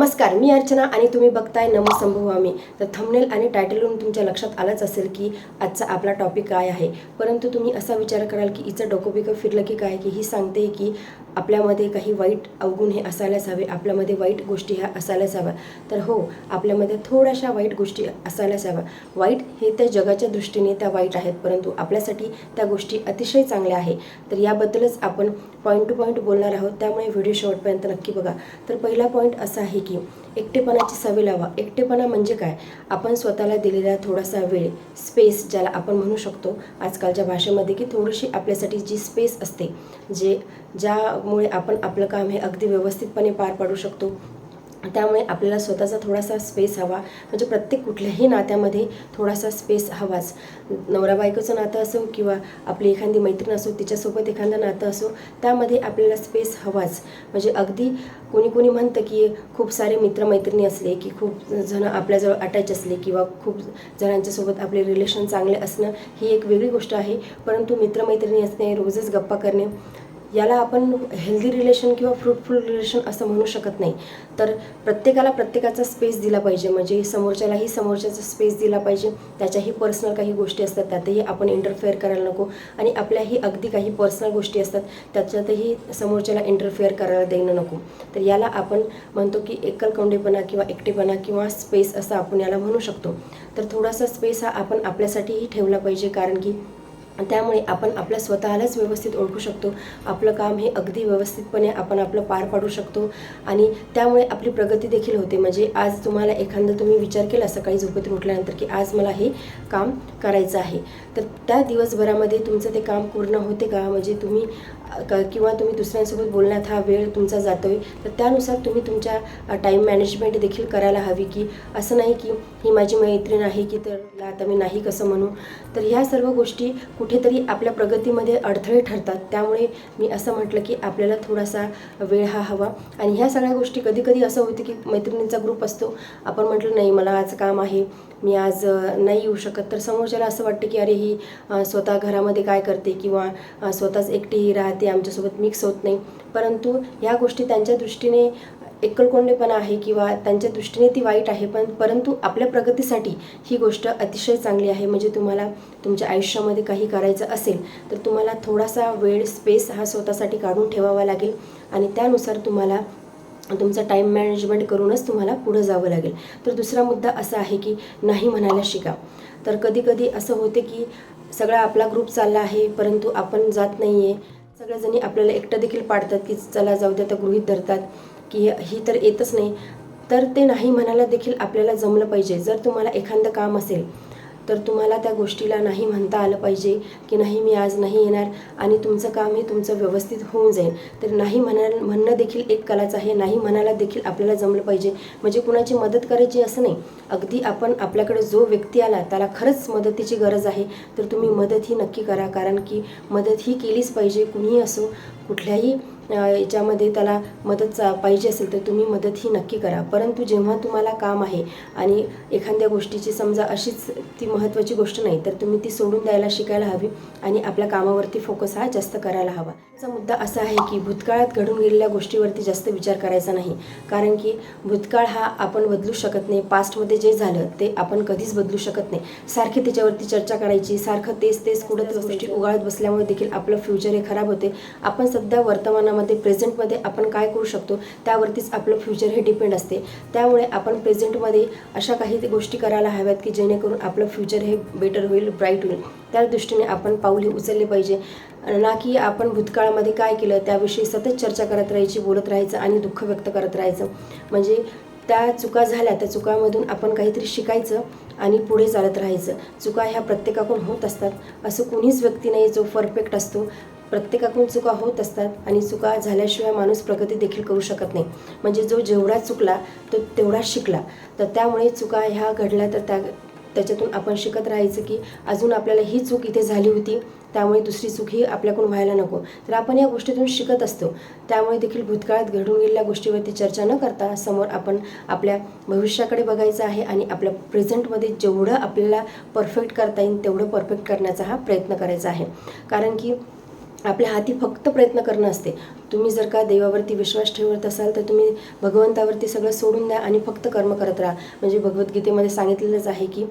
नमस्कार मी अर्चना आणि तुम्ही बघताय नमसंभवामी तर थंबनेल आणि टायटलवरून तुमच्या लक्षात आलंच असेल की आजचा आपला टॉपिक काय आहे. परंतु तुम्ही असा विचार कराल की हिचं डोकं बिकं फिरलं की काय की ही सांगते की आपल्यामध्ये काही वाईट अवगुण हे असायलाच हवे आपल्यामध्ये वाईट गोष्टी ह्या असायलाच हव्या. तर हो आपल्यामध्ये थोड्याशा वाईट गोष्टी असायलाच हव्या. वाईट हे त्या जगाच्या दृष्टीने त्या वाईट आहेत परंतु आपल्यासाठी त्या गोष्टी अतिशय चांगल्या आहे. तर याबद्दलच आपण पॉईंट टू पॉईंट बोलणार आहोत त्यामुळे व्हिडिओ शेवटपर्यंत नक्की बघा. तर पहिला पॉईंट असा आहे की एकटेपणाची सवय लावा. एकटेपणा म्हणजे काय? आपण स्वतःला दिलेला थोडासा वेळ स्पेस ज्याला आपण म्हणू शकतो आजकालच्या भाषेमध्ये की थोडीशी आपल्यासाठी जी स्पेस असते जे ज्यामुळे आपण आपलं काम हे अगदी व्यवस्थितपणे पार पाडू शकतो त्यामुळे आपल्याला स्वतःचा थोडासा स्पेस हवा. म्हणजे प्रत्येक कुठल्याही नात्यामध्ये थोडासा स्पेस हवाच. नवरा बायकोचं नातं असो किंवा आपली एखादी मैत्रीण असो तिच्यासोबत एखादं नातं असो त्यामध्ये आपल्याला स्पेस हवाच. म्हणजे अगदी कोणी कोणी म्हणतं की खूप सारे मित्रमैत्रिणी असले की खूप जण आपल्याजवळ अटॅच असले किंवा खूप जणांच्यासोबत आपले रिलेशन चांगले असणं ही एक वेगळी गोष्ट आहे. परंतु मित्रमैत्रिणी असणे रोजच गप्पा करणे याला आपण हेल्दी रिलेशन किंवा फ्रुटफुल रिलेशन असं म्हणू शकत नाही. तर प्रत्येकाला प्रत्येकाचा स्पेस दिला पाहिजे. म्हणजे समोरच्यालाही समोरच्याचा स्पेस दिला पाहिजे. त्याच्याही पर्सनल काही गोष्टी असतात. त्यातही आपण इंटरफेअर करायला नको. आणि आपल्याही अगदी काही पर्सनल गोष्टी असतात. त्याच्यातही समोरच्याला इंटरफेअर करायला देणं नको. तर याला आपण म्हणतो की एकलकोंडेपणा किंवा एकटेपणा किंवा स्पेस असं आपण याला म्हणू शकतो. तर थोडासा स्पेस हा आपण आपल्यासाठीही ठेवला पाहिजे. कारण की त्यामुळे आपण आपल्या स्वतःलाच व्यवस्थित ओळखू शकतो. आपलं काम हे अगदी व्यवस्थितपणे आपण आपलं पार पाडू शकतो. आणि त्यामुळे आपली प्रगती देखील होते. म्हणजे आज तुम्हाला एखादं तुम्ही विचार केला सकाळी झोपेतून उठल्यानंतर की आज मला हे काम करायचं आहे. तर त्या दिवसभरामध्ये तुमचं ते काम पूर्ण होते का? म्हणजे तुम्ही किंवा तुम्ही दुसऱ्यांसोबत बोलण्यात हा वेळ तुमचा जातो आहे तर त्यानुसार तुम्ही तुमच्या टाईम मॅनेजमेंट देखील करायला हवी की असं नाही की ही माझी मैत्रीण आहे की तर आता मी नाही कसं म्हणू. तर ह्या सर्व गोष्टी कुठेतरी आपल्या प्रगतीमध्ये अडथळे ठरतात. त्यामुळे मी असं म्हटलं की आपल्याला थोडासा वेळ हा हवा. आणि ह्या सगळ्या गोष्टी कधी कधी असं होतं की मैत्रिणींचा ग्रुप असतो. आपण म्हटलं नाही मला आज काम आहे. मी आज नाही येऊ शकत. तर समोरच्याला असं वाटतं की अरे ही स्वतः घरामध्ये काय करते किंवा स्वतःच एकटी राहते आमच्यासोबत मिक्स होत नाही. परंतु ह्या गोष्टी त्यांच्या दृष्टीने एकलकोंडेपणा आहे किंवा त्यांच्या दृष्टीने ती वाईट आहे. पण परंतु आपल्या प्रगतीसाठी ही गोष्ट अतिशय चांगली आहे. म्हणजे तुम्हाला तुमच्या आयुष्यामध्ये काही करायचं असेल तर तुम्हाला थोडासा वेळ स्पेस हा स्वतःसाठी काढून ठेवावा लागेल. आणि त्यानुसार तुम्हाला तुमचा टाईम मॅनेजमेंट करूनच तुम्हाला पुढं जावं लागेल. तर दुसरा मुद्दा असा आहे की नाही म्हणायला शिका. तर कधीकधी असं होते की सगळा आपला ग्रुप चालला आहे परंतु आपण जात नाही आहे सगळ्याजणी आपल्याला एकटं देखील पाडतात की चला जाऊ द्या तर गृहीत धरतात की ही तर येतच नाही. तर ते नाही म्हणायला देखील आपल्याला जमलं पाहिजे. जर तुम्हाला एखादं काम असेल तर तुम्हाला त्या गोष्टीला नाही म्हणता आलं पाहिजे की नाही मी आज नाही येणार आणि तुमचं काम हे तुमचं व्यवस्थित होऊन जाईल. तर नाही म्हणा म्हणणं देखील एक कलाच आहे. नाही म्हणायला देखील आपल्याला जमलं पाहिजे. म्हणजे कुणाची मदत करायची असं नाही. अगदी आपण आपल्याकडे जो व्यक्ती आला त्याला खरंच मदतीची गरज आहे. तर तुम्ही मदत ही नक्की करा. कारण की मदत ही केलीच पाहिजे. कुणीही असो कुठल्याही याच्यामध्ये त्याला मदत चा- पाहिजे असेल तर तुम्ही मदत ही नक्की करा. परंतु जेव्हा तुम्हाला काम आहे आणि एखाद्या गोष्टीची समजा अशीच ती महत्त्वाची गोष्ट नाही तर तुम्ही ती सोडून द्यायला शिकायला हवी आणि आपल्या कामावरती फोकस हा जास्त करायला हवा. त्याचा मुद्दा असा आहे की भूतकाळात घडून गेलेल्या गोष्टीवरती जास्त विचार करायचा नाही. कारण की भूतकाळ हा आपण बदलू शकत नाही. पास्टमध्ये जे झालं ते आपण कधीच बदलू शकत नाही. सारखी त्याच्यावरती चर्चा करायची सारखं तेच तेच कुठं गोष्टी उगाळत बसल्यामुळे देखील आपलं फ्युचर हे खराब होते. आपण सध्या वर्तमानामध्ये प्रेझेंटमध्ये आपण काय करू शकतो त्यावरतीच आपलं फ्युचर हे डिपेंड असते. त्यामुळे आपण प्रेझेंटमध्ये अशा काही गोष्टी करायला हव्यात की जेणेकरून आपलं फ्युचर हे बेटर होईल ब्राईट होईल. त्या दृष्टीने आपण पाऊल हे उचलले पाहिजे. ना की आपण भूतकाळामध्ये काय केलं त्याविषयी सतत चर्चा करत राहायची बोलत राहायचं आणि दुःख व्यक्त करत राहायचं. म्हणजे त्या चुका झाल्या त्या चुकामधून आपण काहीतरी शिकायचं आणि पुढे चालत राहायचं. चुका ह्या प्रत्येकाकडून होत असतात. असं कुणीच व्यक्ती नाही जो परफेक्ट असतो. प्रत्येकाकडून चुका होत असतात आणि चुका झाल्याशिवाय माणूस प्रगती देखील करू शकत नाही. म्हणजे जो जेवढा चुकला तो तेवढा शिकला. तर त्यामुळे चुका ह्या घडल्या तर त्या त्याच्यातून आपण शिकत राहायचं की अजून आपल्याला ही चूक इथे झाली होती त्यामुळे दुसरी चूक ही आपल्याकडून व्हायला नको. तर आपण या गोष्टीतून शिकत असतो. त्यामुळे देखील भूतकाळात घडून गेलेल्या गोष्टीवरती चर्चा न करता समोर आपण आपल्या भविष्याकडे बघायचं आहे आणि आपल्या प्रेझेंटमध्ये जेवढं आपल्याला परफेक्ट करता येईल तेवढं परफेक्ट करण्याचा हा प्रयत्न करायचा आहे. कारण की आपल्या हाती फक्त प्रयत्न करणं असते. तुम्ही जर का देवावरती विश्वास ठेवत असाल तर तुम्ही भगवंतावरती सगळं सोडून द्या आणि फक्त कर्म करत राहा. म्हणजे भगवद्गीतेमध्ये सांगितलेलंच आहे की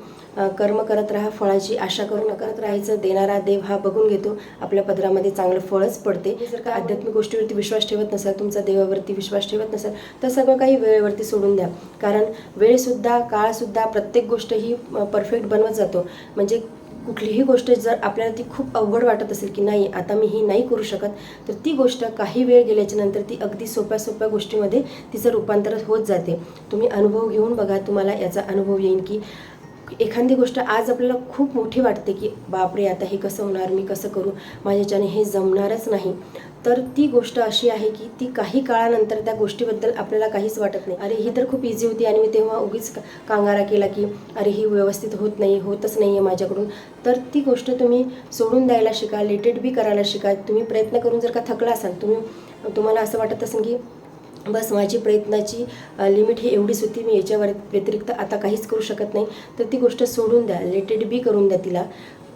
कर्म करत राहा फळाची आशा करू न करत राहायचं देणारा देव हा बघून घेतो. आपल्या पदरामध्ये चांगलं फळच पडते. जर का आध्यात्मिक गोष्टीवरती विश्वास ठेवत नसाल तुमचा देवावरती विश्वास ठेवत नसाल तर सगळं काही वेळेवरती सोडून द्या. कारण वेळसुद्धा काळसुद्धा प्रत्येक गोष्ट ही परफेक्ट बनवत जातो. म्हणजे कुठलीही गोष्ट जर आपल्याला ती खूप अवघड वाटत असेल की नाही आता मी ही नाही करू शकत तर ती गोष्ट काही वेळ गेल्याच्यानंतर ती अगदी सोप्या सोप्या गोष्टीमध्ये तिचं रूपांतर होत जाते. तुम्ही अनुभव घेऊन बघा तुम्हाला याचा अनुभव येईल की एखादी गोष्ट आज आपल्याला खूप मोठी वाटते की बापरे आता हे कसं होणार? मी कसं करू? माझ्याच्याने हे जमणारच नाही. तर ती गोष्ट अशी आहे की ती काही काळानंतर त्या गोष्टीबद्दल आपल्याला काहीच वाटत नाही. अरे ही तर खूप इझी होती आणि मी तेव्हा उगीच कांगारा केला की अरे ही व्यवस्थित होत नाही होतच नाही आहे माझ्याकडून. तर ती गोष्ट तुम्ही सोडून द्यायला शिका लेटेड बी करायला शिका. तुम्ही प्रयत्न करून जर का थकला असाल तुम्ही तुम्हाला असं वाटत असेल की बस माझी प्रयत्नाची लिमिट ही एवढीच होती मी याच्यावर व्यतिरिक्त आता काहीच करू शकत नाही. तर ती गोष्ट सोडून द्या. लेटेड बी करून द्या तिला.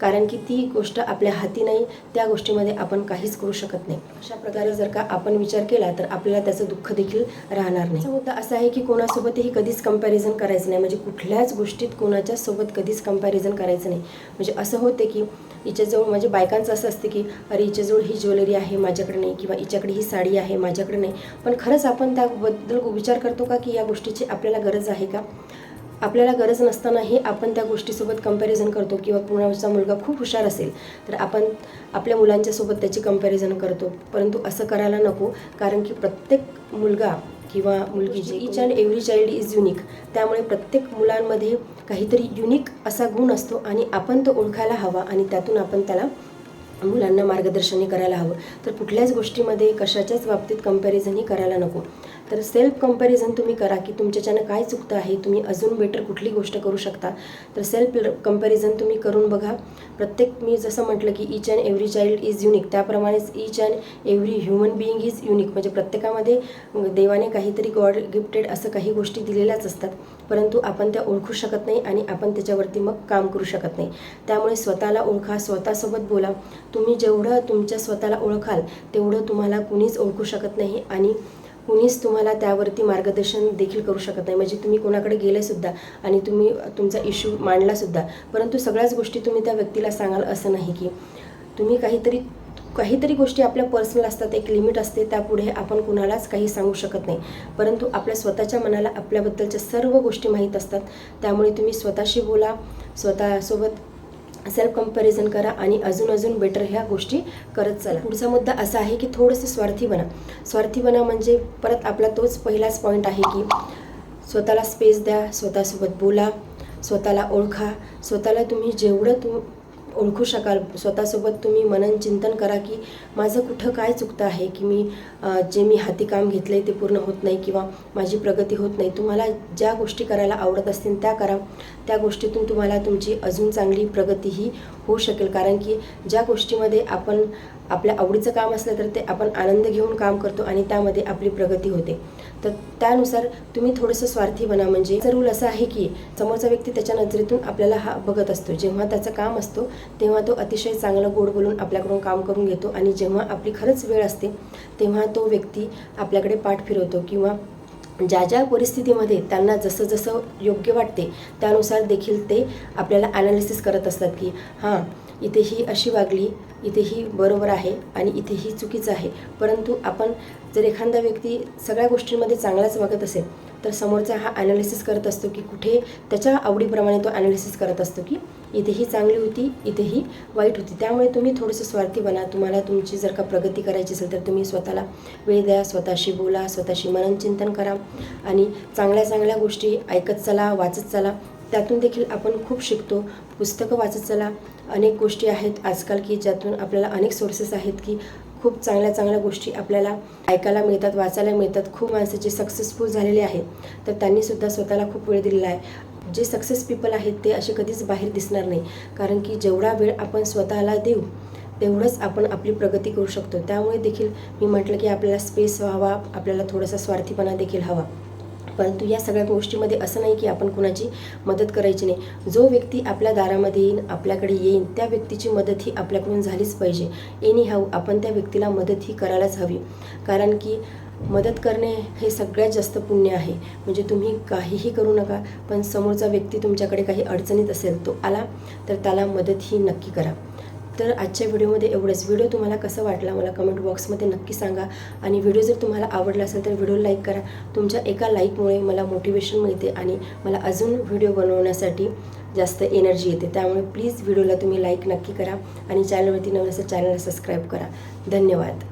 कारण की ती गोष्ट आपल्या हाती नाही त्या गोष्टीमध्ये आपण काहीच करू शकत नाही. अशा प्रकारे जर का आपण विचार केला तर आपल्याला त्याचं दुःख देखील राहणार नाही. मुद्दा असा आहे की कोणासोबतही कधीच कंपॅरिझन करायचं नाही. म्हणजे कुठल्याच गोष्टीत कोणाच्या सोबत कधीच कंपॅरिझन करायचं नाही. म्हणजे असं होते की हिच्याजवळ म्हणजे बायकांचं असं असते की अरे हिच्याजवळ ही ज्वेलरी आहे माझ्याकडे नाही किंवा हिच्याकडे ही साडी आहे माझ्याकडे नाही. पण खरंच आपण त्याबद्दल विचार करतो का की या गोष्टीची आपल्याला गरज आहे का? आपल्याला गरज नसतानाही आपण त्या गोष्टीसोबत कंपॅरिझन करतो किंवा कुणाचा मुलगा खूप हुशार असेल तर आपण आपल्या मुलांच्या सोबत त्याची कंपॅरिझन करतो. परंतु असं करायला नको कारण की प्रत्येक मुलगा किंवा मुलगी जी each and every child is unique त्यामुळे प्रत्येक मुलांमध्ये काहीतरी युनिक असा गुण असतो आणि आपण तो ओळखायला हवा आणि त्यातून आपण त्याला मुलांना मार्गदर्शनही करायला हवं. तर कुठल्याच गोष्टीमध्ये कशाच्याच बाबतीत कंपॅरिझनही करायला नको. तर सेल्फ कंपॅरिझन तुम्ही करा की तुमच्याच्यानं काय चुकतं आहे तुम्ही अजून बेटर कुठली गोष्ट करू शकता. तर सेल्फ कंपॅरिझन तुम्ही करून बघा. प्रत्येक मी जसं म्हटलं की each and every child is unique त्याप्रमाणेच each and every human being is unique म्हणजे प्रत्येकामध्ये देवाने काहीतरी गॉड गिफ्टेड असं काही गोष्टी दिलेल्याच असतात. परंतु आपण त्या ओळखू शकत नाही आणि आपण त्याच्यावरती मग काम करू शकत नाही. त्यामुळे स्वतःला ओळखा स्वतःसोबत बोला. तुम्ही जेवढं तुमच्या स्वतःला ओळखाल तेवढं तुम्हाला कुणीच ओळखू शकत नाही आणि कुणीच तुम्हाला त्यावरती मार्गदर्शन देखील करू शकत नाही. म्हणजे तुम्ही कोणाकडे गेलेसुद्धा आणि तुम्ही तुमचा इश्यू मांडलासुद्धा परंतु सगळ्याच गोष्टी तुम्ही त्या व्यक्तीला सांगाल असं नाही की तुम्ही काहीतरी काहीतरी गोष्टी आपल्या पर्सनल असतात एक लिमिट असते त्यापुढे आपण कुणालाच काही सांगू शकत नाही. परंतु आपल्या स्वतःच्या मनाला आपल्याबद्दलच्या सर्व गोष्टी माहीत असतात. त्यामुळे तुम्ही स्वतःशी बोला स्वतःसोबत सेल्फ कंपॅरिझन करा आणि अजून अजून बेटर ह्या गोष्टी करत चला. पुढचा मुद्दा असा आहे की थोडंसं स्वार्थी बना. स्वार्थी बना म्हणजे परत आपला तोच पहिलाच पॉईंट आहे की स्वतःला स्पेस द्या स्वतःसोबत बोला स्वतःला ओळखा स्वतःला तुम्ही जेवढं तुम ओळखू शकाल. स्वतःसोबत तुम्ही मनन चिंतन करा की माझं कुठं काय चुकतं आहे की मी जे मी हाती काम घेतलं आहे ते पूर्ण होत नाही किंवा माझी प्रगती होत नाही. तुम्हाला ज्या गोष्टी करायला आवडत असतील त्या करा. त्या गोष्टीतून तुम्हाला तुमची अजून चांगली प्रगतीही होऊ शकेल. कारण की ज्या गोष्टीमध्ये आपण आपल्या आवडीचं काम असलं तर ते आपण आनंद घेऊन काम करतो आणि त्यामध्ये आपली प्रगती होते. तर त्यानुसार तुम्ही थोडंसं स्वार्थी बना. म्हणजे रूल असा आहे की समोरचा व्यक्ती त्याच्या नजरेतून आपल्याला हा बघत असतो जेव्हा त्याचं काम असतो तेव्हा तो अतिशय चांगलं गोड बोलून आपल्याकडून काम करून घेतो आणि जेव्हा आपली खरंच वेळ असते तेव्हा तो व्यक्ती आपल्याकडे पाठ फिरवतो किंवा ज्या ज्या परिस्थितीमध्ये त्यांना जसं जसं योग्य वाटते त्यानुसार देखील ते आपल्याला ॲनालिसिस करत असतात की हां इथे ही अशी वागली इथे ही बरोबर आहे आणि इथे ही चुकीचं आहे. परंतु आपण जर एखादा व्यक्ती सगळ्या गोष्टींमध्ये चांगलाच वागत असेल तर समोरचा हा ॲनालिसिस करत असतो की कुठे त्याच्या आवडीप्रमाणे तो ॲनालिसिस करत असतो की इथेही चांगली होती इथेही वाईट होती. त्यामुळे तुम्ही थोडंसं स्वार्थी बना. तुम्हाला तुमची जर का प्रगती करायची असेल तर तुम्ही स्वतःला वेळ द्या स्वतःशी बोला स्वतःशी मननचिंतन करा आणि चांगल्या चांगल्या गोष्टी ऐकत चला वाचत चला. त्यातून देखील आपण खूप शिकतो. पुस्तकं वाचत चला. अनेक गोष्टी आहेत आजकाल की ज्यातून आपल्याला अनेक सोर्सेस आहेत की खूप चांगल्या चांगल्या गोष्टी आपल्याला ऐकायला मिळतात वाचायला मिळतात. खूप माणसं जे सक्सेसफुल झालेले आहेत. तर त्यांनीसुद्धा स्वतःला खूप वेळ दिलेला आहे. जे सक्सेस पीपल आहेत ते असे कधीच बाहेर दिसणार नाही. कारण की जेवढा वेळ आपण स्वतःला देऊ तेवढंच आपण आपली प्रगती करू शकतो. त्यामुळे देखील मी म्हटलं की आपल्याला स्पेस व्हावा आपल्याला थोडासा स्वार्थीपणा देखील हवा. परंतु या सगळ्या गोष्टीमध्ये असं नाही की आपण कुणाची मदत करायची नाही. जो व्यक्ती आपल्या दारामध्ये येईन आपल्याकडे येईन त्या व्यक्तीची मदत ही आपल्याकडून झालीच पाहिजे. एनी हाऊ आपण त्या व्यक्तीला मदत ही करायलाच हवी. कारण की मदत करणे हे सगळ्यात जास्त पुण्य आहे. म्हणजे तुम्ही काहीही करू नका पण समोरचा व्यक्ती तुमच्याकडे काही अडचणीत असेल तो आला तर त्याला मदत ही नक्की करा. तर आजच्या व्हिडिओमध्ये एवढंच. व्हिडिओ तुम्हाला कसं वाटला मला कमेंट बॉक्समध्ये नक्की सांगा. आणि व्हिडिओ जर तुम्हाला आवडला असेल तर व्हिडिओ लाईक करा. तुमच्या एका लाईकमुळे मला मोटिवेशन मिळते आणि मला अजून व्हिडिओ बनवण्यासाठी जास्त एनर्जी येते. त्यामुळे प्लीज व्हिडिओला तुम्ही लाईक नक्की करा. आणि चॅनलवरती नवीन असं चॅनलला सबस्क्राईब करा. धन्यवाद.